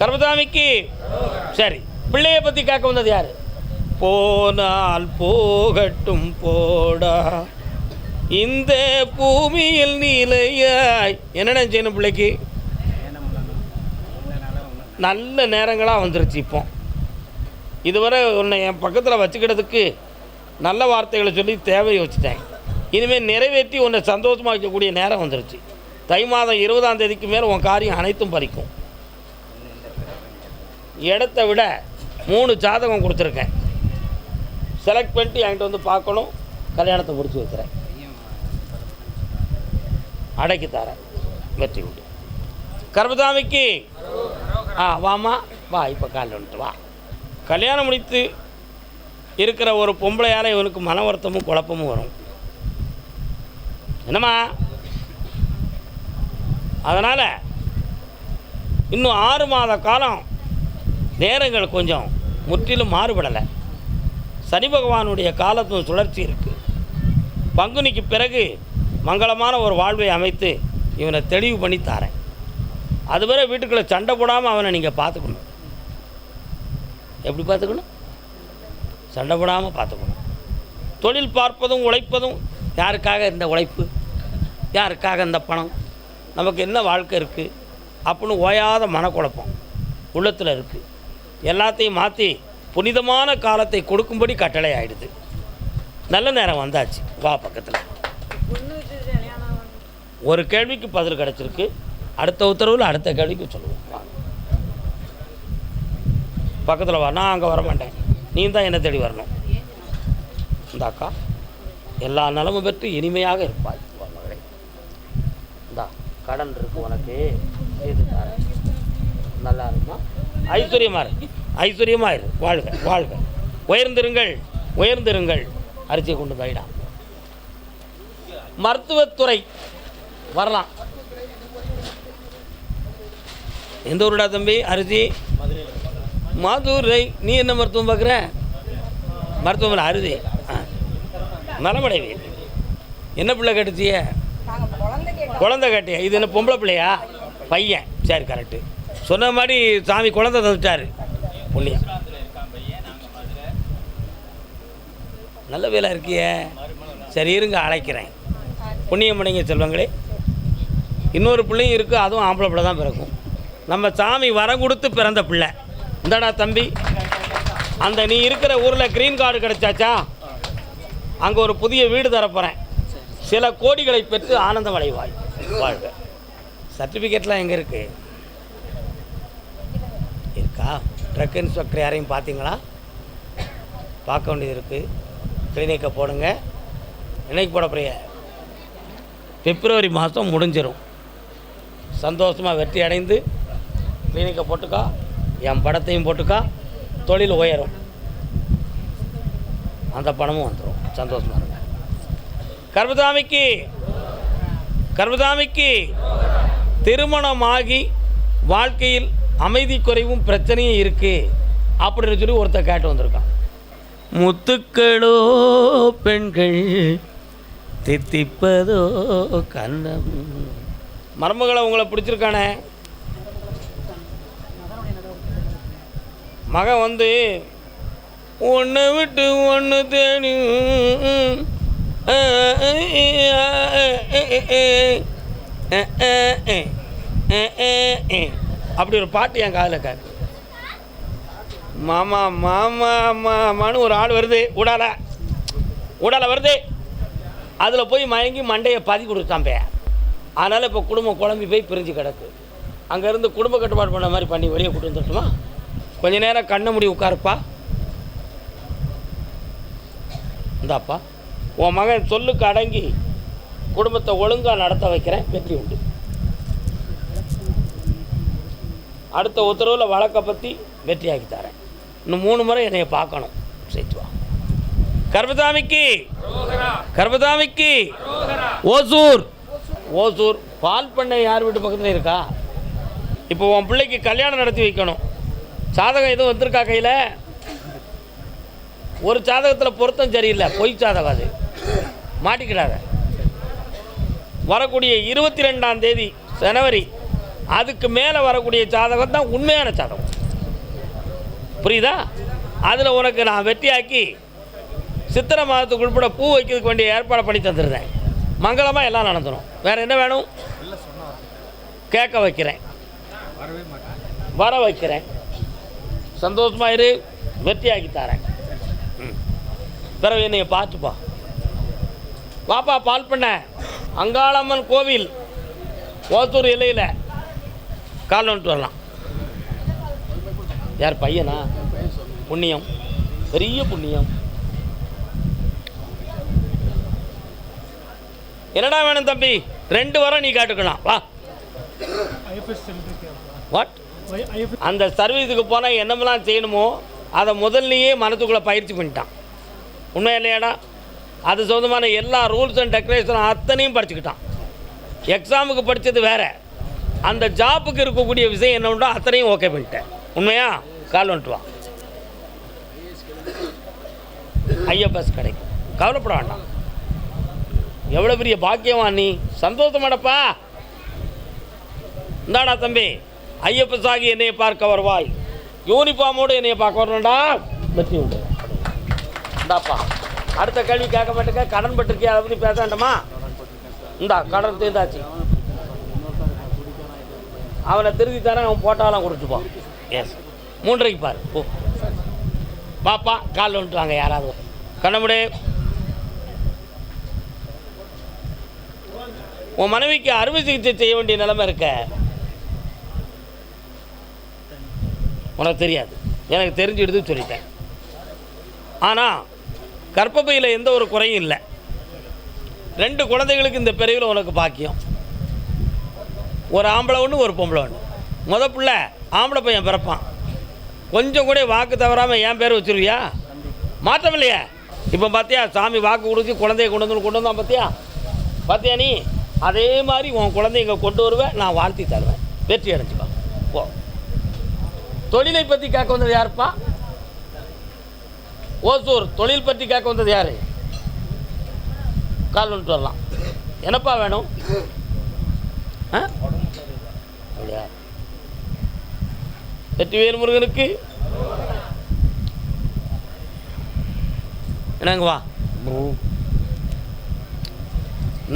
கர்மசாமிக்கு? சரி. பிள்ளைய பற்றி கேட்க வந்தது யார்? போனால் போகட்டும் போடா. இந்த பூமியில் நிலையாய். என்னென்ன செய்யணும் பிள்ளைக்கு? நல்ல நேரங்களாக வந்துருச்சு இப்போ. இதுவரை உன்னை என் பக்கத்தில் வச்சுக்கிறதுக்கு நல்ல வார்த்தைகளை சொல்லி தேவையை வச்சுட்டேன். இனிமேல் நிறைவேற்றி உன்னை சந்தோஷமாக வைக்கக்கூடிய நேரம் வந்துருச்சு. தை மாதம் இருபதாம் தேதிக்கு மேலே உன் காரியம் அனைத்தும் பறிக்கும். இடத்த விட மூணு ஜாதகம் கொடுத்துருக்கேன். செலக்ட் பண்ணிட்டு என்கிட்ட வந்து பார்க்கணும். கல்யாணத்தை முடிச்சு வைக்கிறேன். அடைக்கி தரேன். வெற்றி உண்டு. கர்பதாமிக்கு ஆ வாமா வா இப்போ காலையில் வந்துட்டு வா. கல்யாணம் முடித்து இருக்கிற ஒரு பொம்பளையால் இவனுக்கு மன வருத்தமும் குழப்பமும் வரும். என்னம்மா? அதனால் இன்னும் ஆறு மாத காலம் நேரங்கள் கொஞ்சம் முற்றிலும் மாறுபடலை. சனி பகவானுடைய காலத்தும் சுழற்சி இருக்குது பங்குனிக்கு பிறகு மங்களமான ஒரு வாழ்வை அமைத்து இவனை தெளிவு பண்ணி தாரேன். அதுவரை வீட்டுக்குள்ளே சண்டை போடாமல் அவனை நீங்கள் பார்த்துக்கணும் எப்படி பார்த்துக்கணும் சண்டை போடாமல் பார்த்துக்கணும் தொழில் பார்ப்பதும் உழைப்பதும் யாருக்காக இந்த உழைப்பு? யாருக்காக இந்த பணம்? நமக்கு என்ன வாழ்க்கை இருக்குது அப்படின்னு ஓயாத மனக்குழப்பம் உள்ளத்தில் இருக்குது எல்லாத்தையும் மாற்றி புனிதமான காலத்தை கொடுக்கும்படி கட்டளை ஆயிடுது நல்ல நேரம் வந்தாச்சு. வா பக்கத்தில். ஒரு கேள்விக்கு பதில் கிடச்சிருக்கு. அடுத்த உத்தரவில் அடுத்த கேள்விக்கு சொல்லுவோம். வா. பக்கத்தில் வா. நான் அங்கே வர மாட்டேன் நீ தான் என்ன தேடி வரணும். இந்த அக்கா எல்லா நலமும் பெற்று இனிமையாக இருப்பாய் மகளே. இந்தா கடன் இருக்கு உனக்கு. செய்து தரேன். நல்லா இருக்குமா? ஐஸ்வர்யமா இரு ஐஸ்வர்யமா இரு வாழ்க வாழ்க. உயர்ந்திருங்கள் உயர்ந்திருங்கள். அரிசியை கொண்டு போயிடா மருத்துவத்துறை வரலாம். எந்த ஊருடா தம்பி? அரிசி? மதுரை. நீ என்ன மருத்துவம் பார்க்குற? மருத்துவமனை அருதி ஆ. மலமடைவி என்ன பிள்ளை கட்டுச்சிய? குழந்தை கட்டிய? இது என்ன பொம்பளை பிள்ளையா? பையன். சரி கரெக்டு சொன்ன மாதிரி சாமி குழந்தை தந்துட்டாரு. புண்ணியம் நல்ல வேலை இருக்கியே. சரி இருங்க அழைக்கிறேன். புண்ணியமடைங்க செல்வங்களே இன்னொரு பிள்ளையும் இருக்குது அதுவும் ஆம்பளை பிள்ளை தான் பிறக்கும். நம்ம சாமி வரம் கொடுத்து பிறந்த பிள்ளை. இந்தடா தம்பி. அந்த நீ இருக்கிற ஊரில் க்ரீன் கார்டு கிடைச்சாச்சா? அங்கே ஒரு புதிய வீடு தரப்போகிறேன் சில கோடிகளை பெற்று ஆனந்தம் அடைவாய் வாழ்க சர்டிஃபிகேட்லாம் எங்கே இருக்குது இருக்கா? ட்ரக் இன்ஸ்பெக்டர் யாரையும் பார்த்தீங்களா? பார்க்க வேண்டியது இருக்குது கிளினிக்கை போடுங்க. இன்றைக்கு போட பிப்ரவரி மாதம் முடிஞ்சிடும் சந்தோஷமாக வெற்றி அடைந்து கிளினிக்கை போட்டுக்கா. என் படத்தையும் போட்டுக்கா. தொழில் உயரும். அந்த பணமும் வந்துடும் சந்தோஷமாக இருங்க. கர்பதாமிக்கு கர்பதாமிக்கு திருமணமாகி வாழ்க்கையில் அமைதி குறைவும் பிரச்சனையும் இருக்குது அப்படின்னு சொல்லி ஒருத்தர் கேட்டு வந்திருக்கான் முத்துக்களோ பெண்கள் தித்திப்பதோ கண்ணம் மருமகளை உங்களை பிடிச்சிருக்கானே மகன் வந்து ஒன்றை விட்டு ஒன்று தேடி அப்படி ஒரு பாட்டு என் காதில் கேட்கு மாமா மாமா மாமான்னு ஒரு ஆள் வருது. உடால. உடால வருது. அதில் போய் மயங்கி மண்டையை பதி கொடுத்தான் பே அதனால் இப்போ குடும்பம் குழம்பி போய் பிரிஞ்சு கிடக்கு. அங்கேருந்து குடும்ப கட்டுப்பாடு பண்ண மாதிரி பண்ணி வெளியே கூட்டு வந்துட்டுமா கொஞ்ச நேரம் கண்ணை முடி உட்காருப்பா. இந்தாப்பா. உன் மகன் சொல்லுக்கு அடங்கி குடும்பத்தை ஒழுங்காக நடத்த வைக்கிறேன். வெற்றி உண்டு. அடுத்த உத்தரவில் வழக்கை பற்றி வெற்றியாக்கி தரேன். இன்னும் மூணு முறை என்னை பார்க்கணும். சேர்த்து வா. கர்பதாமிக்கு. ஓசூர். ஓசூர். பால் பண்ணை யார் வீட்டு பக்கத்தில் இருக்கா? இப்போ உன் பிள்ளைக்கு கல்யாணம் நடத்தி வைக்கணும். சாதகம் எதுவும் வந்திருக்கா கையில்? ஒரு சாதகத்தில் பொருத்தம் சரியில்லை. பொய் சாதகம் அது. மாட்டிக்கிடாத. வரக்கூடிய இருபத்தி ரெண்டாம் தேதி ஜனவரி அதுக்கு மேலே வரக்கூடிய ஜாதகம் தான் உண்மையான ஜாதகம். புரியுதா? அதில் உனக்கு நான் வெட்டியாக்கி சித்திரை மாதத்துக்கு உட்பட பூ வைக்கிறதுக்கு வேண்டிய ஏற்பாடு பண்ணி தந்துடுறேன் மங்களமாக எல்லாம் நடந்துடும் வேறு என்ன வேணும்? கேட்க வைக்கிறேன். வர வைக்கிறேன். சந்தோஷமா இரு. வெற்றியாக்கி தரேன். ம். பிறகு என்னைய பார்த்துப்பா. வாப்பா பால் பண்ண. அங்காளம்மன் கோவில் ஓத்தூர் இலையில் கால் வந்துட்டு வரலாம். யார் பையனா? புண்ணியம். பெரிய புண்ணியம். என்னடா வேணும் தம்பி? ரெண்டு வாரம் நீ காட்டுக்கலாம். வா. வாட் அந்த சர்வீஸுக்கு போனால் என்னமெல்லாம் செய்யணுமோ அதை முதல்லையே மனத்துக்குள்ளே பயிற்சி பண்ணிட்டான். உண்மை இல்லையாடா? அது சொந்தமான எல்லா ரூல்ஸ் அண்ட் டெக்கரேஷனும் அத்தனையும் படிச்சுக்கிட்டான். எக்ஸாமுக்கு படித்தது வேற. அந்த ஜாப்புக்கு இருக்கக்கூடிய விஷயம் என்ன அத்தனையும் ஓகே பண்ணிட்டேன் உண்மையா? கால் வந்துட்டு வா. ஐஎஃப்எஸ் கிடைக்கும் கவலைப்பட வேண்டாம். எவ்வளோ பெரிய பாக்கியவா நீ? சந்தோஷமாடப்பா இந்தாடா தம்பி. ஐயப்ப சாகி என்னையை பார்க்க வருவாய். யூனிஃபார்மோடு என்னையை பார்க்க வரணும்டா. வெற்றி உண்டு. இந்தாப்பா. அடுத்த கேள்வி கேட்க மாட்டேங்க. கடன் பட்டிருக்கியா? அதை பற்றி பேச வேண்டாமா? இந்தா கடன் தீர்ந்தாச்சு. அவனை திருத்தி தரேன் அவன் போட்டாலாம் கொடுத்துப்போம் எஸ் மூன்றரைக்கு பார். போ. பாப்பா காலில் வந்துட்டு யாராவது. கண்ணமுடி. உன் மனைவிக்கு அறுவை சிகிச்சை செய்ய வேண்டிய நிலைமை இருக்க. உனக்கு தெரியாது. எனக்கு தெரிஞ்சிடுது சொல்லிட்டேன். ஆனால் கர்ப்பப்பையில் எந்த ஒரு குறையும் இல்லை. ரெண்டு குழந்தைகளுக்கு இந்த பிரிவில் உனக்கு பாக்கியம். ஒரு ஆம்பளை ஒன்று ஒரு பொம்பளை ஒன்று முத பிள்ளை ஆம்பளை பையன் பிறப்பான். கொஞ்சம் கூட வாக்கு தவறாமல் என் பேர் வச்சிருவியா? மாற்றம் இல்லையா இப்போ பார்த்தியா சாமி வாக்கு கொடுத்து குழந்தைய கொண்டு வந்து கொண்டு வந்தான் பார்த்தியா பார்த்தியா நீ? அதே மாதிரி உன் குழந்தைங்க கொண்டு வருவேன் நான் வாழ்த்தி தருவேன். வெற்றி அடைஞ்சிப்பா. போ. தொழிலை பற்றி கேட்க வந்தது யாருப்பா? ஓசூர் தொழில் பற்றி கேட்க வந்தது யார்? கால் வந்துட்டு வரலாம். என்னப்பா வேணும்? ஆ? அப்படியா வெற்றிவேல் முருகனுக்கு. என்னங்க வா?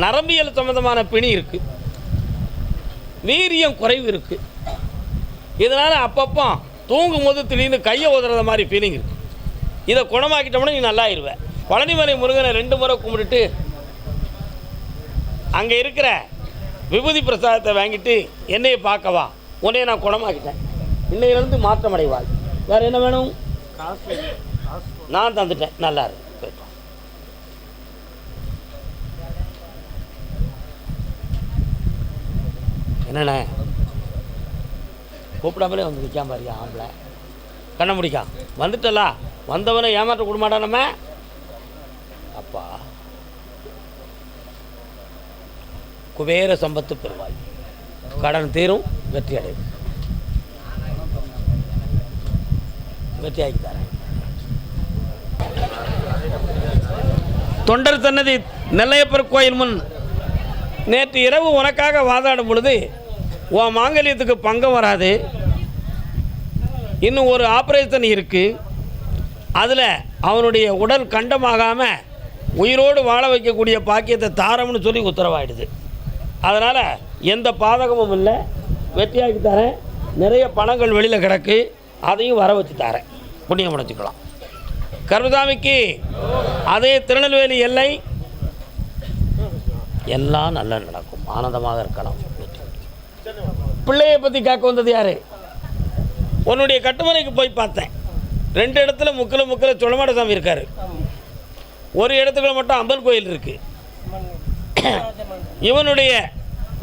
நரம்பியல் சம்மந்தமான பிணி இருக்கு. வீரியம் குறைவு இருக்கு. இதனால் அப்பப்போ தூங்கும் போது திடீர்னு கையை உதறத மாதிரி ஃபீலிங் இருக்கு. இதை குணமாக்கிட்டோம்னா நீ நல்லா ஆயிடுவ பழனிமலை முருகனை ரெண்டு முறை கும்பிட்டுட்டு அங்கே இருக்கிற விபூதி பிரசாதத்தை வாங்கிட்டு என்னையை பார்க்கவா? உன்னைய நான் குணமாக்கிட்டேன். இன்னையிலிருந்து மாற்றம் அடைவாள் வேறு என்ன வேணும்? காசு நான் தந்துட்டேன். நல்லா இருக்கு என்னண்ணே? கூப்பிடாமலே வந்து நிற்காம பாரியா ஆம்பளை? கண்ண முடிக்கா. வந்துட்டலா? வந்தவனை ஏமாற்ற கொடுமாட்டா நம்ம அப்பா. குபேர சம்பத்து பெறுவாய். கடன் தீரும் வெற்றி அடையும். வெற்றி தரேன். தொண்டர் சன்னதி நெல்லையப்பர் கோயில் முன் நேற்று இரவு உனக்காக வாதாடும் பொழுது உன் மாங்கல்யத்துக்கு பங்கம் வராது. இன்னும் ஒரு ஆப்ரேஷன் இருக்குது அதில் அவனுடைய உடல் கண்டமாகாமல் உயிரோடு வாழ வைக்கக்கூடிய பாக்கியத்தை தாரம்னு சொல்லி உத்தரவாயிடுது. அதனால் எந்த பாதகமும் இல்லை. வெற்றியாக்கி தரேன். நிறைய பணங்கள் வெளியில் கிடக்கு. அதையும் வர வச்சு தரேன். புண்ணியம் முடிச்சுக்கலாம் கர்மசாமிக்கு அதே திருநெல்வேலி எல்லை. எல்லாம் நல்லா நடக்கும். ஆனந்தமாக இருக்கலாம். பிள்ளையை பற்றி கேட்க வந்தது யாரு? உன்னுடைய கட்டுமனைக்கு போய் பார்த்தேன். ரெண்டு இடத்துல முக்கில் முக்கில் சுளமாட சாமி இருக்கார். ஒரு இடத்துக்குள்ள மட்டும் அம்பன் கோயில் இருக்குது இவனுடைய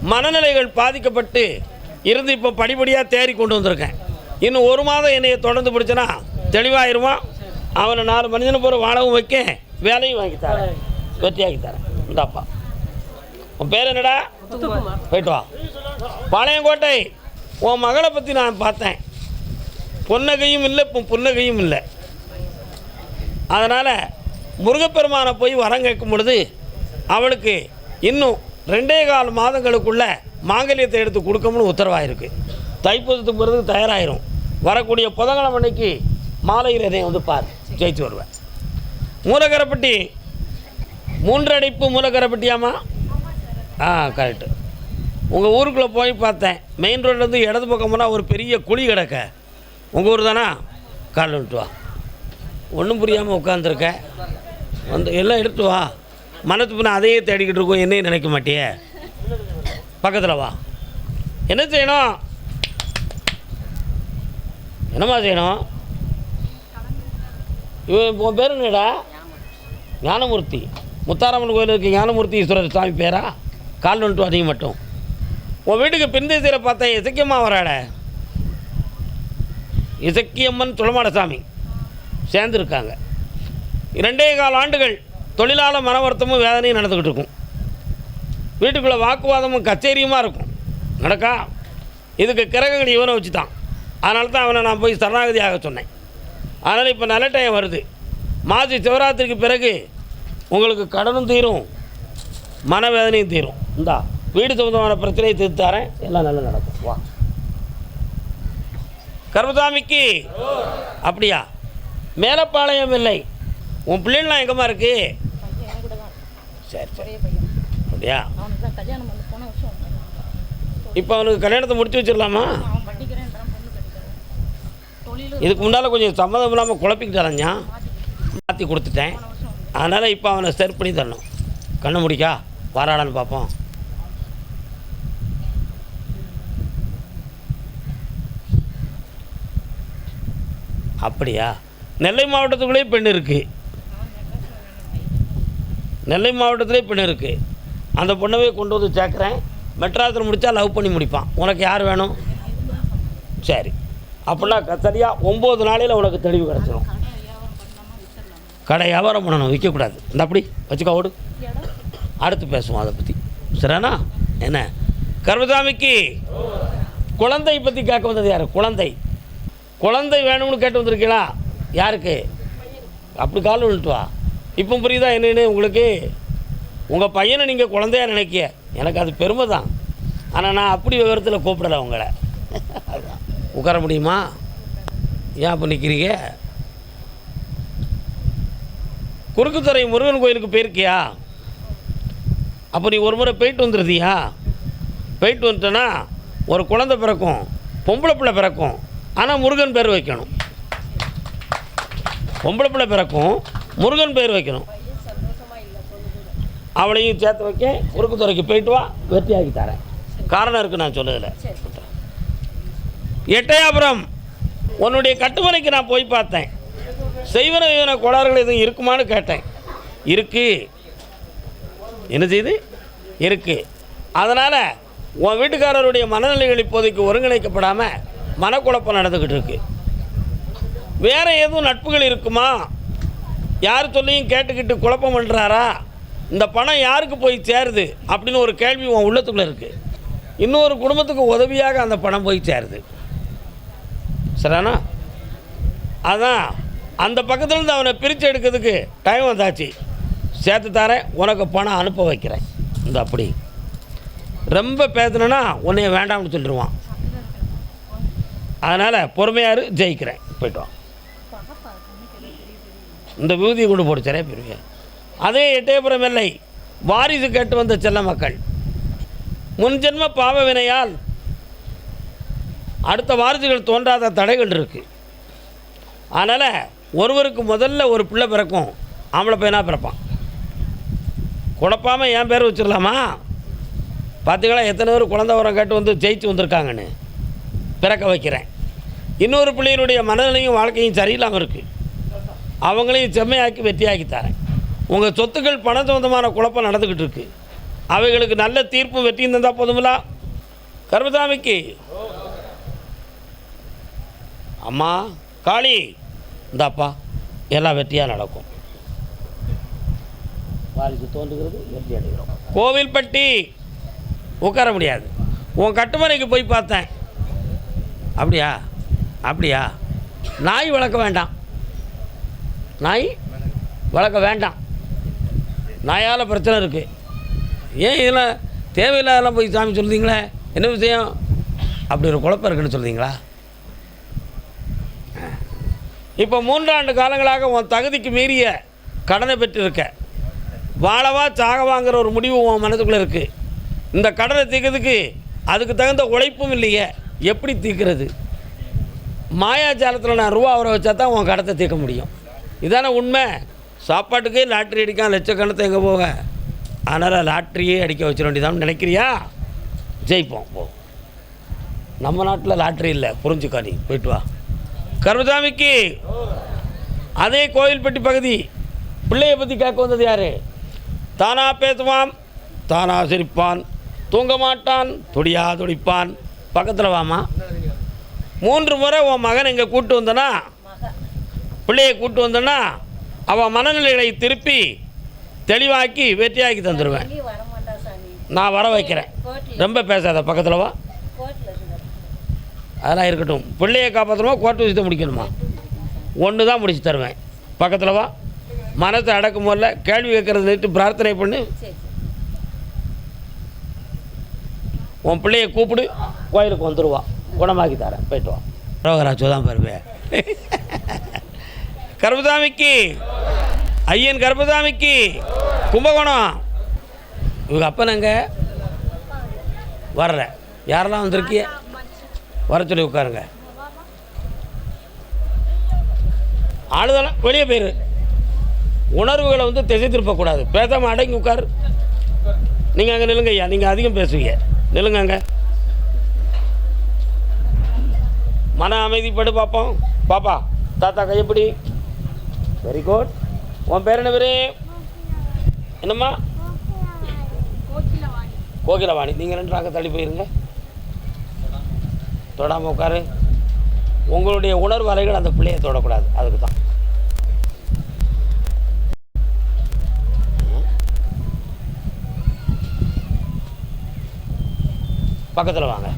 மனநிலைகள் பாதிக்கப்பட்டு இருந்து இப்போ படிப்படியாக தேறி கொண்டு வந்திருக்கேன். இன்னும் ஒரு மாதம் என்னைய தொடர்ந்து பிடிச்சனா தெளிவாயிருவான் அவனை நாலு மனிதனை பூரா வாழவும் வைக்க வேலையும் வாங்கி தரேன். வெற்றியாக்கி தரேன். இந்தாப்பா உன் பேர் என்னடா? போயிட்டு வா. பாளையங்கோட்டை உன் மகளை பற்றி நான் பார்த்தேன். பொன்னகையும் இல்லை இப்போ புன்னகையும் இல்லை. அதனால் முருகப்பெருமானை போய் வரம் கேட்கும் பொழுது அவளுக்கு இன்னும் ரெண்டே கால் மாதங்களுக்குள்ள மாங்கல்யத்தை எடுத்து கொடுக்கணும்னு உத்தரவாயிருக்கு. தைப்பூசத்துக்கு பிறகு தயாராகிரும் வரக்கூடிய புதன்கிழமை அன்னைக்கு மாலையில் இதை வந்து பார் ஜெயிச்சு வருவேன் மூலகரப்பட்டி மூன்று அடைப்பு மூலகரப்பட்டியாமா ஆ கரெக்டு உங்கள் ஊருக்குள்ளே போய் பார்த்தேன். மெயின் ரோட்லேருந்து இடது பக்கம் போனால் ஒரு பெரிய குழி கிடக்க. உங்கள் ஊர் தானா? கால் விட்டு வா. ஒன்றும் புரியாமல் உட்காந்துருக்க வந்து எல்லாம் எடுத்து வா. மனத்து பின்ன அதையே தேடிக்கிட்டு இருக்கோம். என்னையும் நினைக்க மாட்டியே? பக்கத்தில் வா. என்ன செய்யணும்? என்னம்மா செய்யணும்? இவன் உன் பேர் என்னடா? ஞானமூர்த்தி. முத்தாரம்மன் கோயிலுக்கு ஞானமூர்த்தி ஈஸ்வரர் சாமி பேரா? கால் வந்துட்டு அதிகம் மட்டும். உன் வீட்டுக்கு பின்திசையில் பார்த்தேன் இசக்கியம்மா வராட. இசக்கியம்மன் துளமாட சாமி. சேர்ந்துருக்காங்க. இரண்டே கால் ஆண்டுகள் தொழிலாளர் மன வருத்தமும் வேதனையும் நடந்துக்கிட்டு இருக்கும். வீட்டுக்குள்ளே வாக்குவாதமும் கச்சேரியுமா இருக்கும். நடக்கா? இதுக்கு கிரகங்கள் இவனை வச்சு தான் அதனால தான் அவனை நான் போய் சரணாகதியாக சொன்னேன். அதனால் இப்போ நல்ல டைம் வருது. மாசி சிவராத்திரிக்கு பிறகு உங்களுக்கு கடனும் தீரும் மனவேதனையும் தீரும். இந்தா வீடு சம்பந்தமான பிரச்சனையை தீர்த்து தரேன். எல்லாம் நல்லா நடக்கும். வா. கர்மசாமிக்கு? அப்படியா? மேலப்பாளையம் இல்லை. உன் பிள்ளைங்களாம் எங்கம்மா இருக்கு? பையன் கூட தான் சரி சரி. அப்படியா? இப்போ அவனுக்கு கல்யாணத்தை முடிச்சு வச்சிடலாமா? இதுக்கு முன்னால் கொஞ்சம் சம்மதம் இல்லாமல் குழப்பிக்கிட்டாரஞ்சா மாற்றி கொடுத்துட்டேன். அதனால் இப்போ அவனை செட் பண்ணி தரணும். கண்ணு முடிக்கா வாராடான்னு பார்ப்போம் அப்படியா? நெல்லை மாவட்டத்துக்குள்ளேயே பெண் இருக்குது நெல்லை மாவட்டத்திலே பெண் இருக்குது அந்த பொண்ணவே கொண்டு வந்து சேர்க்குறேன். மெட்ராஸில் முடித்தா லவ் பண்ணி முடிப்பான். உனக்கு யார் வேணும்? சரி. அப்படின்னா க- ஒம்பது நாளையில் உனக்கு தெளிவு கிடச்சிடும் கடை வியாபாரம் பண்ணணும் விற்கக்கூடாது. இந்த அப்படி வச்சுக்கோ ஓடு. அடுத்து பேசுவோம் அதை பற்றி சரிண்ணா என்ன? கர்மசாமிக்கு குழந்தை பற்றி கேட்க வந்தது யார்? குழந்தை. குழந்தை வேணும்னு கேட்டு வந்திருக்கீங்களா? யாருக்கு? அப்படி கால் விழுட்டு வா. இப்போ புரியுதா என்னென்னு உங்களுக்கு? உங்கள் பையனை நீங்கள் குழந்தையா நினைக்க எனக்கு அது பெருமை தான் ஆனால் நான் அப்படி விவரத்தில் கூப்பிடலை உங்களை. உட்கார முடியுமா? ஏன் அப்போ நிற்கிறீங்க குறுக்குத்துறை முருகன் கோயிலுக்கு போயிருக்கியா? அப்போ நீ ஒரு முறை போயிட்டு வந்துருதியா? போயிட்டு வந்துட்டேன்னா ஒரு குழந்தை பிறக்கும் பொம்பளை பிள்ளை பிறக்கும். ஆனால் முருகன் பேர் வைக்கணும். பொம்பளை பிள்ளை பிறக்கும் முருகன் பேர் வைக்கணும். அவளையும் சேர்த்து வைக்க குறுக்குத்துறைக்கு போயிட்டு வா வெற்றியாக்கி தரேன். காரணம் இருக்குது நான் சொன்னதில். எட்டயாபுரம் உன்னுடைய கட்டுமனைக்கு நான் போய் பார்த்தேன். செய்வன விவன கோளாறுகள் எதுவும் இருக்குமான்னு கேட்டேன். இருக்கு. என்ன செய்து? இருக்கு. அதனால் உன் வீட்டுக்காரருடைய மனநிலைகள் இப்போதைக்கு ஒருங்கிணைக்கப்படாமல் மனக்குழப்பம் நடந்துக்கிட்டு இருக்கு. வேற எதுவும் நட்புகள் இருக்குமா? யார் சொல்லியும் கேட்டுக்கிட்டு குழப்பம் பண்ணுறாரா இந்த பணம் யாருக்கு போய் சேருது? அப்படின்னு ஒரு கேள்வி உன் உள்ளத்துக்குள்ளே இருக்குது இன்னொரு குடும்பத்துக்கு உதவியாக அந்த பணம் போய் சேருது. சரிண்ணா அதான் அந்த பக்கத்துலேருந்து அவனை பிரித்து எடுக்கிறதுக்கு டைம் வந்தாச்சு. சேர்த்து தரேன் உனக்கு பணம் அனுப்ப வைக்கிறேன். இந்த அப்படி. ரொம்ப பேசுனேன்னா உன்னைய வேண்டாம்னு சொல்லிடுவான் அதனால் பொறுமையாரு ஜெயிக்கிறேன். போய்ட்டு இந்த விபூதியை கொண்டு போட்டு சரியா போயிருங்க அதே எட்டயபுரம் எல்லை வாரிசு கேட்டு வந்த செல்ல மக்கள். முன்ஜென்ம பாவ வினையால் அடுத்த வாரிசுகள் தோன்றாத தடைகள் இருக்குது அதனால் ஒருவருக்கு முதல்ல ஒரு பிள்ளை பிறக்கும் ஆம்பளை பையனாக பிறப்பான். குழப்பாமல் என் பேர் வச்சிடலாமா பார்த்துக்கலாம் எத்தனை பேர் குழந்த உரம் கேட்டு வந்து ஜெயிச்சு வந்திருக்காங்கன்னு? பிறக்க வைக்கிறேன். இன்னொரு பிள்ளையினுடைய மனநிலையும் வாழ்க்கையும் சரியில்லாமல் இருக்குது அவங்களையும் செம்மையாக்கி வெற்றியாக்கி தரேன். உங்கள் சொத்துக்கள் பண சம்பந்தமான குழப்பம் நடந்துக்கிட்டு இருக்கு. அவைகளுக்கு நல்ல தீர்ப்பு வெற்றியும் தந்தால் போதுமில்லா? கருமசாமிக்கு. அம்மா காளி. இந்தாப்பா எல்லாம் வெற்றியாக நடக்கும். வாரிசு தோன்றுகிறது வெற்றி அடைகிறோம். கோவில்பட்டி. உட்கார முடியாது. உன் கட்டுமனைக்கு போய் பார்த்தேன். அப்படியா? அப்படியா? நாய் வளர்க்க வேண்டாம். நாய்? வளர்க்க வேண்டாம். நாயால் பிரச்சனை இருக்குது ஏன் இதில் தேவையில்லாதெல்லாம் போய் சாமி சொல்லுதீங்களே என்ன விஷயம்? அப்படி ஒரு குழப்பம் இருக்குன்னு சொல்லுதீங்களா இப்போ மூன்றாண்டு காலங்களாக உன் தகுதிக்கு மீறிய கடனை பெற்றிருக்க. வாழவா சாகவாங்கிற ஒரு முடிவு உன் மனதுக்குள்ளே இருக்குது இந்த கடனை தீர்க்கிறதுக்கு அதுக்கு தகுந்த உழைப்பும் இல்லையே. எப்படி தீர்க்கிறது? மாயாஜாலத்தில் நான் ரூபா அவரை வச்சா தான் உன் கடத்தை தீர்க்க முடியும். இதானே உண்மை. சாப்பாட்டுக்கே லாட்ரி அடிக்கான் லட்சக்கணத்தை எங்கே போக அதனால் லாட்ரியே அடிக்க வச்சிட வேண்டியதான்னு நினைக்கிறியா? ஜெயிப்போம் போ. நம்ம நாட்டில் லாட்ரி இல்லை. புரிஞ்சுக்கா நீ போயிட்டு வா. கருமசாமிக்கு அதே கோயில்பட்டி பகுதி. பிள்ளையை பற்றி கேட்க வந்தது யார்? தானா பேசுவான் தானா சிரிப்பான் தூங்க மாட்டான் துடியா துடிப்பான். பக்கத்தில் வாமா மூன்று முறை உன் மகன் இங்கே கூப்பிட்டு வந்தனா? பிள்ளையை கூட்டு வந்தனா அவன் மனநிலைகளை திருப்பி தெளிவாக்கி வெற்றியாக்கி தந்துடுவேன் வெளியே வர மாட்டா சாமி? நான் வர வைக்கிறேன். ரொம்ப பேசாத பக்கத்தில் வா. அதெல்லாம் இருக்கட்டும். பிள்ளையை காப்பாற்றணுமா கோர்ட்டு விஷயத்தை முடிக்கணுமா? ஒன்று தான் முடிச்சு தருவேன். பக்கத்தில் வா. மனத்தை அடக்கும் போல கேள்வி கேட்கறது நிறுத்தி பிரார்த்தனை பண்ணு. உன் பிள்ளையை கூப்பிடு கோயிலுக்கு வந்துடுவா குணமாக்கி தரேன். போயிட்டு வா. ரோகராஜோ தான் பெருமே கர்பதாமிக்கு ஐயன் கர்பதாமிக்கு கும்பகோணம். இவங்க அப்பனங்க வர்ற யாரெல்லாம் வந்திருக்கிய? வர சொல்லி உட்காருங்க. ஆளுதெல்லாம் வெளியே போயிரு. உணர்வுகளை வந்து திசை திருப்பக்கூடாது பேசாமல் அடங்கி உட்காரு. நீங்கள் அங்கே நில்லுங்க ஐயா. நீங்கள் அதிகம் பேசுவீங்க. நிலுங்க அங்கே. மன அமைதிப்படு பார்ப்போம் பாப்பா தாத்தா கையப்படி? வெரி குட் உன் பேர் என்ன பேர் என்னம்மா? கோகிலவாணி. நீங்கள் ரெண்டு நாங்கள் தள்ளி போயிருங்க. தொடாமல் உட்காரு. உங்களுடைய உணர்வு அலைகள் அந்த பிள்ளையை தொடக்கூடாது. அதுக்கு தான் பக்கத்தில் வாங்க.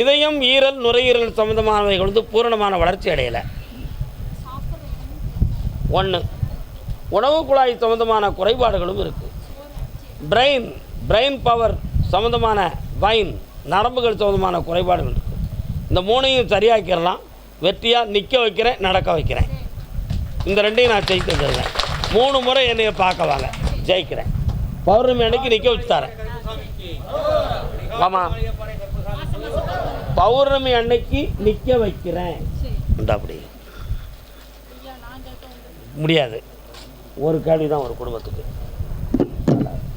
இதயம் ஈரல் நுரையீரல் சம்மந்தமானவைகள் வந்து பூரணமான வளர்ச்சி அடையலை. ஒன்று உணவு குழாய் சம்பந்தமான குறைபாடுகளும் இருக்குது பிரெயின் பிரெயின் பவர் சம்மந்தமான வைன் நரம்புகள் சம்மந்தமான குறைபாடுகள் இருக்குது இந்த மூணையும் சரியாக்கிடலாம் வெற்றியாக நிற்க வைக்கிறேன் நடக்க வைக்கிறேன். இந்த ரெண்டையும் நான் ஜெயித்து வந்துடுவேன் மூணு முறை என்னைய பார்க்க வாங்க. ஜெயிக்கிறேன். பௌர்ணமி அன்னைக்கு நிற்க வச்சு தரேன். ஆமாம் பௌர்ணமி அன்னைக்கு நிற்க வைக்கிறேன். அப்படி? முடியாது. ஒரு கேள்வி தான் ஒரு குடும்பத்துக்கு.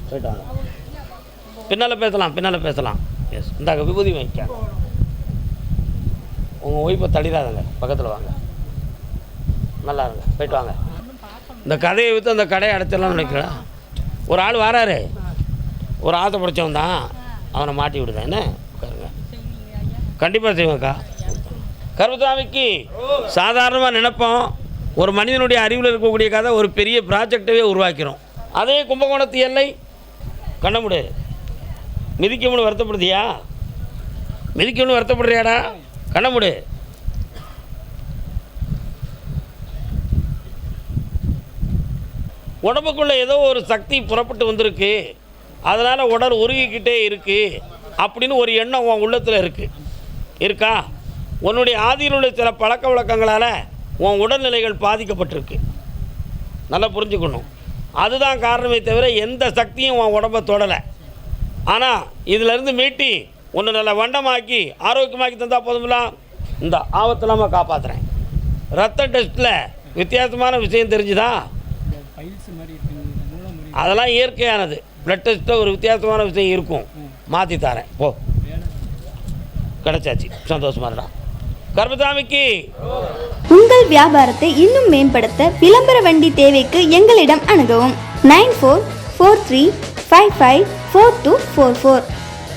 போயிட்டு வாங்க. பின்னால் பேசலாம் பின்னால் பேசலாம். எஸ் இந்தாங்க விபூதி வைக்க உங்கள் ஒய்ஃபை தள்ளிடாதங்க பக்கத்தில் வாங்க. நல்லா இருங்க. போயிட்டு வாங்க. இந்த கதையை விற்று அந்த கடையை அடைச்சிடலாம்னு நினைக்கிறேன். ஒரு ஆள் வராரு. ஒரு ஆசை பிடிச்சவன் தான் அவனை மாட்டி விடுதேன் என்ன? உட்காருங்க. கண்டிப்பாக செய்வேன்க்கா. கருப்புசாமிக்கு சாதாரணமாக நினைப்போம். ஒரு மனிதனுடைய அறிவில் இருக்கக்கூடிய கதை ஒரு பெரிய ப்ராஜெக்டவே உருவாக்கிறோம். அதே கும்பகோணத்து எல்லை கண்ணமுடு மிதிக்கணும்னு வருத்தப்படுதியா? மிதிக்கணும்னு வருத்தப்படுறியாடா? கண்ணமுடு உடம்புக்குள்ளே ஏதோ ஒரு சக்தி புறப்பட்டு வந்திருக்கு. அதனால் உடல் உருகிக்கிட்டே இருக்குது அப்படின்னு ஒரு எண்ணம் உன் உள்ளத்தில் இருக்குது இருக்கா? உன்னுடைய ஆதியில் உள்ள சில பழக்க வழக்கங்களால் உன் உடல்நிலைகள் பாதிக்கப்பட்டிருக்கு. நல்லா புரிஞ்சுக்கணும். அதுதான் காரணமே தவிர எந்த சக்தியும் உன் உடம்பை தொடலை. ஆனால் இதிலிருந்து மீட்டி உன்னை நல்லா வண்டமாக்கி ஆரோக்கியமாக்கி தந்தால் போதுமில்ல இந்த ஆபத்தில்லாமல் காப்பாற்றுறேன் ரத்த டெஸ்ட்டில் வித்தியாசமான விஷயம் தெரிஞ்சுதா? பைல்ஸ் மாதிரி இருக்குது மூளை மாதிரி அதெல்லாம் இயற்கையானது. பிளட் டெஸ்ட்டில் ஒரு வித்தியாசமான விஷயம் இருக்கும். மாற்றி தரேன். போ. கிடைச்சாச்சு. சந்தோஷமா இருடா. கர்மசாமிக்கு. உங்கள் வியாபாரத்தை இன்னும் மேம்படுத்த விளம்பர வண்டி தேவைக்கு எங்களிடம் அணுகவும். Nine four four three five five four two four four.